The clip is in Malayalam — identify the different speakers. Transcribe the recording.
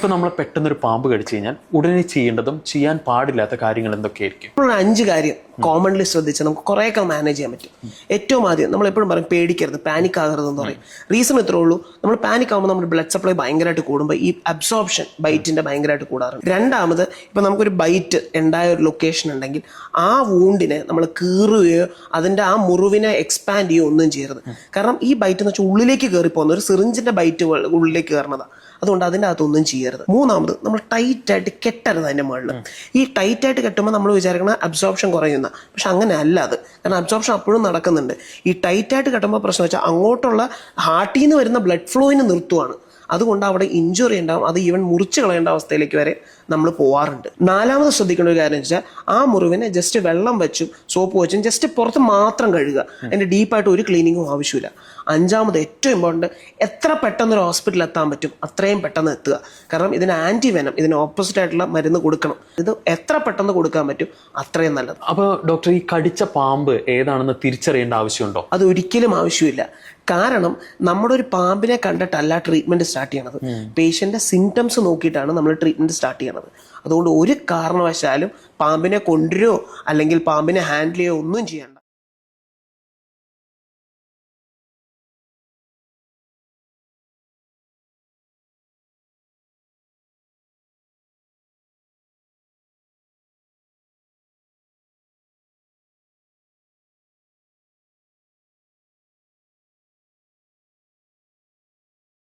Speaker 1: ഇപ്പൊ നമ്മൾ പെട്ടെന്നൊരു പാമ്പ് കടിച്ചു കഴിഞ്ഞാൽ ഉടനെ ചെയ്യേണ്ടതും ചെയ്യാൻ പാടില്ലാത്ത കാര്യങ്ങൾ എന്തൊക്കെയായിരിക്കും?
Speaker 2: ഇപ്പോൾ അഞ്ച് കാര്യം കോമൺലി ശ്രദ്ധിച്ചാൽ നമുക്ക് കുറേയൊക്കെ മാനേജ് ചെയ്യാൻ പറ്റും. ഏറ്റവും ആദ്യം നമ്മൾ എപ്പോഴും പറയും പേടിക്കരുത് പാനിക് ആകരുത് എന്ന് പറയും. റീസൺ ഇത്രേ ഉള്ളൂ. നമ്മൾ പാനിക് ആകുമ്പോൾ നമ്മുടെ ബ്ലഡ് സപ്ലൈ ഭയങ്കരമായിട്ട് കൂടുമ്പോൾ ഈ അബ്സോർപ്ഷൻ ബൈറ്റിന്റെ ഭയങ്കരമായിട്ട് കൂടാറുണ്ട്. രണ്ടാമത് ഇപ്പൊ നമുക്കൊരു ബൈറ്റ് ഉണ്ടായ ഒരു ലൊക്കേഷൻ ഉണ്ടെങ്കിൽ ആ വൂണ്ടിനെ നമ്മൾ കീറുകയോ അതിന്റെ ആ മുറിവിനെ എക്സ്പാൻഡ് ചെയ്യുകയോ ഒന്നും ചെയ്യരുത്. കാരണം ഈ ബൈറ്റ് എന്ന് വെച്ചാൽ ഉള്ളിലേക്ക് കയറി പോകുന്ന ഒരു സിറിഞ്ചിന്റെ ബൈറ്റ് ഉള്ളിലേക്ക് കയറുന്നതാണ് അതുകൊണ്ട് അതിന്റെ അകത്തൊന്നും ചെയ്യരുത് മൂന്നാമത് നമ്മൾ ടൈറ്റ് ആയിട്ട് കെട്ടരുത് അതിന്റെ മുകളിൽ ഈ ടൈറ്റ് ആയിട്ട് കെട്ടുമ്പോൾ നമ്മൾ വിചാരിക്കണം അബ്സോർപ്ഷൻ കുറയുന്ന. പക്ഷെ അങ്ങനെ അല്ല അത്. കാരണം അബ്സോർപ്ഷൻ അപ്പോഴും നടക്കുന്നുണ്ട്. ഈ ടൈറ്റ് ആയിട്ട് കെട്ടുമ്പോൾ പ്രശ്നം വെച്ചാൽ അങ്ങോട്ടുള്ള ഹാർട്ടിൽ നിന്ന് വരുന്ന ബ്ലഡ് ഫ്ലോയിന് നിർത്തുവാണ്. അതുകൊണ്ട് അവിടെ ഇഞ്ചുറി ഉണ്ടാവും. അത് ഈവൻ മുറിച്ച് കളയേണ്ട അവസ്ഥയിലേക്ക് വരെ നമ്മൾ പോവാറുണ്ട്. നാലാമത് ശ്രദ്ധിക്കേണ്ട ഒരു കാര്യം വെച്ചാൽ ആ മുറിവിനെ ജസ്റ്റ് വെള്ളം വെച്ചും സോപ്പ് വെച്ചും ജസ്റ്റ് പുറത്ത് മാത്രം കഴുകുക. അതിന്റെ ഡീപ്പായിട്ട് ഒരു ക്ലീനിങ്ങും ആവശ്യമില്ല. അഞ്ചാമത് ഏറ്റവും ഇമ്പോർട്ടന്റ് എത്ര പെട്ടെന്ന് ഒരു ഹോസ്പിറ്റലിൽ എത്താൻ പറ്റും അത്രയും പെട്ടെന്ന് എത്തുക. കാരണം ഇതിന് ആന്റി വെനം ഇതിന് ഓപ്പോസിറ്റ് ആയിട്ടുള്ള മരുന്ന് കൊടുക്കണം. ഇത് എത്ര പെട്ടെന്ന് കൊടുക്കാൻ പറ്റും അത്രയും നല്ലത്.
Speaker 1: അപ്പോൾ ഡോക്ടർ ഈ കടിച്ച പാമ്പ് ഏതാണെന്ന് തിരിച്ചറിയേണ്ട ആവശ്യമുണ്ടോ?
Speaker 2: അത് ഒരിക്കലും ആവശ്യമില്ല. കാരണം നമ്മുടെ ഒരു പാമ്പിനെ കണ്ടിട്ടല്ല ട്രീറ്റ്മെന്റ് സ്റ്റാർട്ട് ചെയ്യണത്. പേഷ്യന്റെ സിംറ്റംസ് നോക്കിയിട്ടാണ് നമ്മൾ ട്രീറ്റ്മെന്റ് സ്റ്റാർട്ട് ചെയ്യണത്. അതുകൊണ്ട് ഒരു കാരണവശാലും പാമ്പിനെ കൊണ്ടുവരുമോ അല്ലെങ്കിൽ പാമ്പിനെ ഹാൻഡിൽ ചെയ്യോ ഒന്നും ചെയ്യണ്ട.